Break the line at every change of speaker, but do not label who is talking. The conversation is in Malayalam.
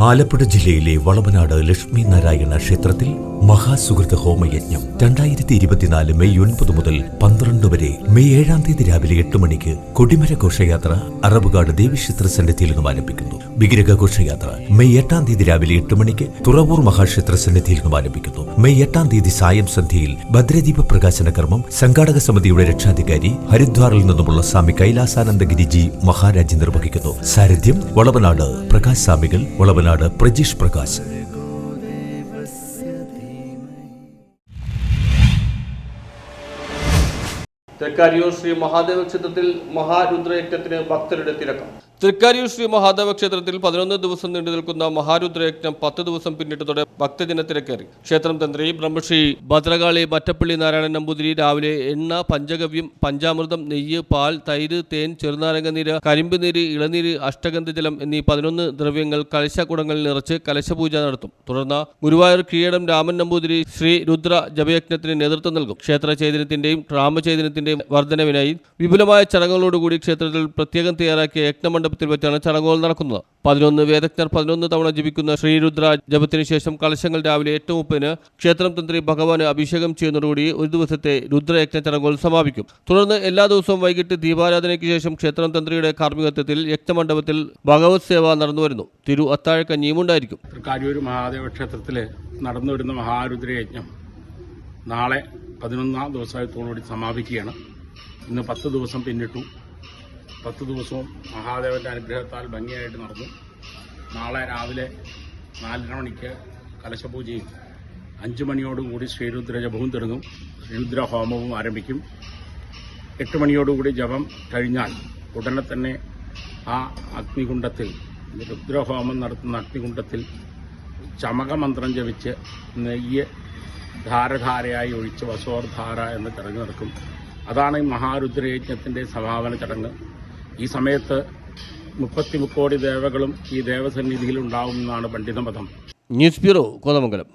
ആലപ്പുഴ ജില്ലയിലെ വളവനാട് ലക്ഷ്മി നാരായണ ക്ഷേത്രത്തിൽ മഹാസുഹൃത ഹോമയജ്ഞം രണ്ടായിരത്തി ഇരുപത്തിനാല് മെയ് ഒൻപത് മുതൽ പന്ത്രണ്ട് വരെ മെയ് ഏഴാം തീയതി രാവിലെ എട്ട് മണിക്ക് കൊടിമര ഘോഷയാത്ര അറബുകാട് ദേവീക്ഷേത്ര സന്നിധിയിൽ നിന്നും ആരംഭിക്കുന്നു. വിഗ്രഹ ഘോഷയാത്ര മെയ് എട്ടാം തീയതി രാവിലെ എട്ട് മണിക്ക് തുറവൂർ മഹാക്ഷേത്ര സന്നിധിയിൽ നിന്നും ആരംഭിക്കുന്നു. മെയ് എട്ടാം തീയതി സായം സന്ധ്യയിൽ ഭദ്രദീപ പ്രകാശന കർമ്മം സംഘാടക സമിതിയുടെ രക്ഷാധികാരി ഹരിദ്വാറിൽ നിന്നുമുള്ള സ്വാമി കൈലാസാനന്ദഗിരിജി മഹാരാജ് നിർവഹിക്കുന്നു. സാരഥ്യം വളവനാട്. പ്രകാശ് സ്വാമികൾ വളവനാട്. പ്രജീഷ് പ്രകാശ്.
തൃക്കാരിയൂർ ശ്രീ മഹാദേവ ക്ഷേത്രത്തിൽ മഹാരുദ്രയജ്ഞത്തിന് ഭക്തരുടെ തൃക്കാരിയൂർ ശ്രീ മഹാദേവ ക്ഷേത്രത്തിൽ പതിനൊന്ന് ദിവസം നീണ്ടു നിൽക്കുന്ന മഹാരുദ്രയജ്ഞം പത്ത് ദിവസം പിന്നിട്ടതോടെ ഭക്തജന ക്ഷേത്രം തന്ത്രി ബ്രഹ്മശ്രീ ഭദ്രകാളി മറ്റപ്പള്ളി നാരായണൻ നമ്പൂതിരി രാവിലെ എണ്ണ പഞ്ചഗവ്യം പഞ്ചാമൃതം നെയ്യ് പാൽ തൈര് തേൻ ചെറുനാരങ്ങനീര് കരിമ്പ് നീര് ഇളനീര് അഷ്ടഗന്ധജലം എന്നീ പതിനൊന്ന് ദ്രവ്യങ്ങൾ കലശക്കുടങ്ങളിൽ നിറച്ച് കലശപൂജ നടത്തും. തുടർന്ന് ഗുരുവായൂർ കീഴടം രാമൻ നമ്പൂതിരി ശ്രീ രുദ്ര ജപയജ്ഞത്തിന് നേതൃത്വം നൽകും. ക്ഷേത്ര ചൈതന്യത്തിന്റെയും രാമചൈതന്യത്തിന്റെയും വർധനവിനായി വിപുലമായ ചടങ്ങുകളോടുകൂടി ക്ഷേത്രത്തിൽ പ്രത്യേകം തയ്യാറാക്കിയ യജ്ഞമണ്ഡപത്തിൽ വെച്ചാണ് ചടങ്ങുകൾ നടക്കുന്നത്. പതിനൊന്ന് വേദജ്ഞർ പതിനൊന്ന് തവണ ജപിക്കുന്ന ശ്രീരുദ്ര ജപത്തിനു ശേഷം കലശങ്ങൾ രാവിലെ എട്ട് മുപ്പതിന് ക്ഷേത്രം തന്ത്രി ഭഗവാന് അഭിഷേകം ചെയ്യുന്നതോടുകൂടി ഒരു ദിവസത്തെ രുദ്രയജ്ഞ ചടങ്ങുകൾ സമാപിക്കും. തുടർന്ന് എല്ലാ ദിവസവും വൈകിട്ട് ദീപാരാധനയ്ക്ക് ശേഷം ക്ഷേത്രം തന്ത്രിയുടെ കാർമ്മികത്വത്തിൽ യജ്ഞമണ്ഡപത്തിൽ ഭഗവത് സേവ നടന്നുവരുന്നു തിരു അത്താഴക്കഞ്ഞിയും ഉണ്ടായിരിക്കും.
തൃക്കാരൂർ മഹാദേവ ക്ഷേത്രത്തിൽ നടന്നുവരുന്ന മഹാരുദ്രയജ്ഞം നാളെ പതിനൊന്നാം ദിവസത്തോടുകൂടി സമാപിക്കുകയാണ്. ഇന്ന് പത്ത് ദിവസം പിന്നിട്ടു. പത്ത് ദിവസവും മഹാദേവന്റെ അനുഗ്രഹത്താൽ ഭംഗിയായിട്ട് നടന്നു. നാളെ രാവിലെ നാലര മണിക്ക് കലശപൂജയും അഞ്ചു മണിയോടുകൂടി ശ്രീരുദ്ര ജപവും തുടങ്ങും ശ്രീരുദ്ര ഹോമവും ആരംഭിക്കും. എട്ട് മണിയോടുകൂടി ജപം കഴിഞ്ഞാൽ ഉടനെ തന്നെ ആ അഗ്നികുണ്ഡത്തിൽ രുദ്രഹോമം നടത്തുന്ന അഗ്നികുണ്ഡത്തിൽ ചമകമന്ത്രം ജപിച്ച് നെയ്യ് ധാരധാരയായി ഒഴിച്ച് വസോർധാര എന്ന് ചടങ്ങ് നടക്കും. അതാണ് ഈ മഹാരുദ്രയജ്ഞത്തിന്റെ സമാപന ചടങ്ങ്. ഈ സമയത്ത് മുപ്പത്തി മുക്കോടി ദേവകളും ഈ ദേവസന്നിധിയിൽ ഉണ്ടാവുമെന്നാണ് പണ്ഡിതമതം.
News bureau Kothamangalam.